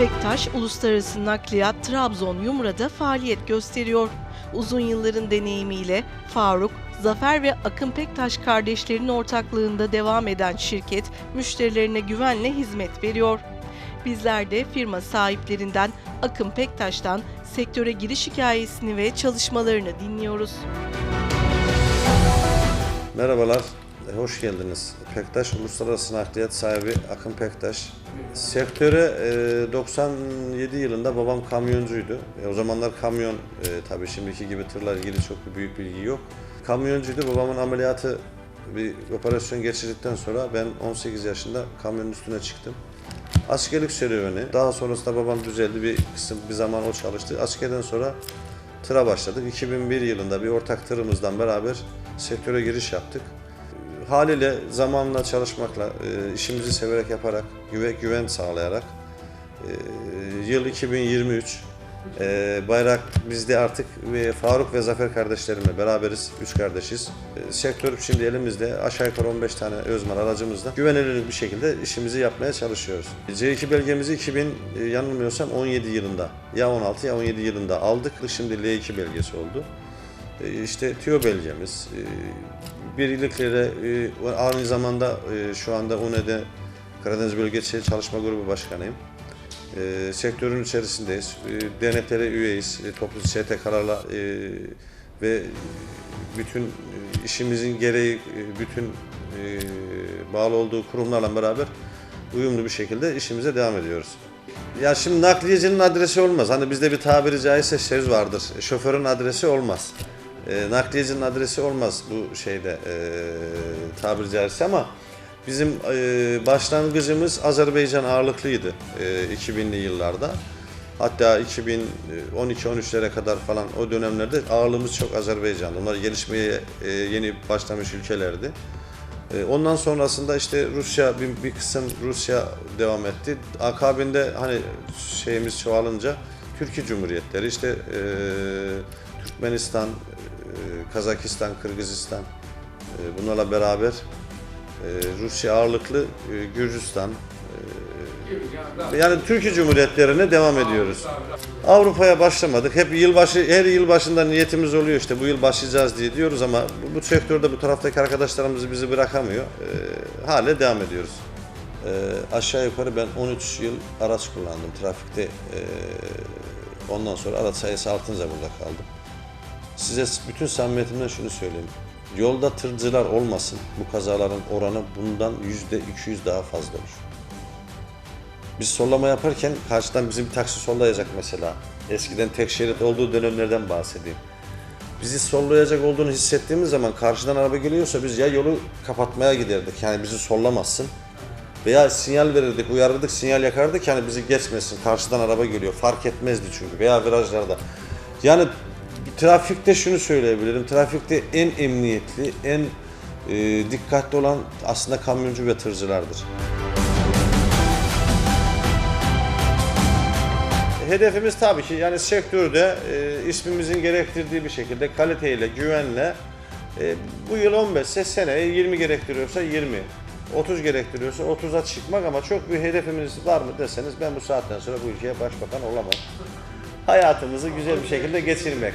Pektaş Uluslararası Nakliyat Trabzon Yumra'da faaliyet gösteriyor. Uzun yılların deneyimiyle Faruk, Zafer ve Akın Pektaş kardeşlerin ortaklığında devam eden şirket müşterilerine güvenle hizmet veriyor. Bizler de firma sahiplerinden Akın Pektaş'tan sektöre giriş hikayesini ve çalışmalarını dinliyoruz. Merhabalar, hoş geldiniz. Pektaş Uluslararası Nakliyat sahibi Akın Pektaş. Sektöre e, 97 yılında babam kamyoncuydu. E, o zamanlar kamyon, e, tabii şimdiki gibi tırla ilgili çok bir büyük bilgi yok. Kamyoncuydu, babamın ameliyatı bir operasyon geçirdikten sonra ben 18 yaşında kamyonun üstüne çıktım. Askerlik serüveni. Daha sonrasında babam düzeldi bir kısım bir zaman o çalıştı. Askerden sonra tıra başladık. 2001 yılında bir ortak tırımızdan beraber sektöre giriş yaptık. Haliyle zamanla çalışmakla, e, işimizi severek yaparak, güven, güven sağlayarak e, yıl 2023 e, bayrak bizde artık Faruk ve Zafer kardeşlerimle beraberiz. Üç kardeşiz. E, sektör şimdi elimizde aşağı yukarı 15 tane özman aracımızla güvenilir bir şekilde işimizi yapmaya çalışıyoruz. C2 belgemizi 2000 e, yanılmıyorsam 17 yılında ya 16 ya 17 yılında aldık. Şimdi L2 belgesi oldu. E, işte TÜO belgemiz, e, birliklere e, aynı zamanda şu anda UNE'de Karadeniz Bölgesel Çalışma Grubu Başkanıyım. Sektörün içerisindeyiz. E, üyeyiz. E, toplu STK'larla ve bütün işimizin gereği bütün bağlı olduğu kurumlarla beraber uyumlu bir şekilde işimize devam ediyoruz. Ya şimdi nakliyecinin adresi olmaz. Hani bizde bir tabiri caizse söz vardır. Şoförün adresi olmaz. E, nakliyecinin adresi olmaz bu şeyde e, tabiri caizse ama bizim e, başlangıcımız Azerbaycan ağırlıklıydı e, 2000'li yıllarda. Hatta 2012-13'lere kadar falan o dönemlerde ağırlığımız çok Azerbaycan'dı. Onlar gelişmeye e, yeni başlamış ülkelerdi. E, Ondan sonrasında işte Rusya bir, bir kısım Rusya devam etti. Akabinde hani şeyimiz çoğalınca Türkiye Cumhuriyetleri işte e, Türkmenistan, Kazakistan, Kırgızistan e, bunlarla beraber e, Rusya ağırlıklı e, Gürcistan e, yani Türkiye Cumhuriyetlerine devam ediyoruz. Avrupa'ya başlamadık. Hep yılbaşı her yılbaşında niyetimiz oluyor işte bu yıl başlayacağız diye diyoruz ama bu, bu sektörde bu taraftaki arkadaşlarımız bizi bırakamıyor. Ee, hala devam ediyoruz. Ee, aşağı yukarı ben 13 yıl araç kullandım trafikte. Ee, ondan sonra araç sayısı artınca burada kaldım. Size bütün samimiyetimden şunu söyleyeyim. Yolda tırcılar olmasın bu kazaların oranı bundan yüzde 200 daha fazla olur. Biz sollama yaparken karşıdan bizim bir taksi sollayacak mesela. Eskiden tek şerit olduğu dönemlerden bahsedeyim. Bizi sollayacak olduğunu hissettiğimiz zaman karşıdan araba geliyorsa biz ya yolu kapatmaya giderdik. Yani bizi sollamazsın. Veya sinyal verirdik, uyarırdık, sinyal yakardık yani bizi geçmesin. Karşıdan araba geliyor. Fark etmezdi çünkü. Veya virajlarda. Yani trafikte şunu söyleyebilirim. Trafikte en emniyetli, en e, dikkatli olan aslında kamyoncu ve tırcılardır. Hedefimiz tabii ki yani sektörde e, ismimizin gerektirdiği bir şekilde kaliteyle, güvenle e, bu yıl 15 ise seneye 20 gerektiriyorsa 20, 30 gerektiriyorsa 30'a çıkmak ama çok bir hedefimiz var mı deseniz ben bu saatten sonra bu ülkeye başbakan olamam. Hayatımızı güzel bir şekilde geçirmek.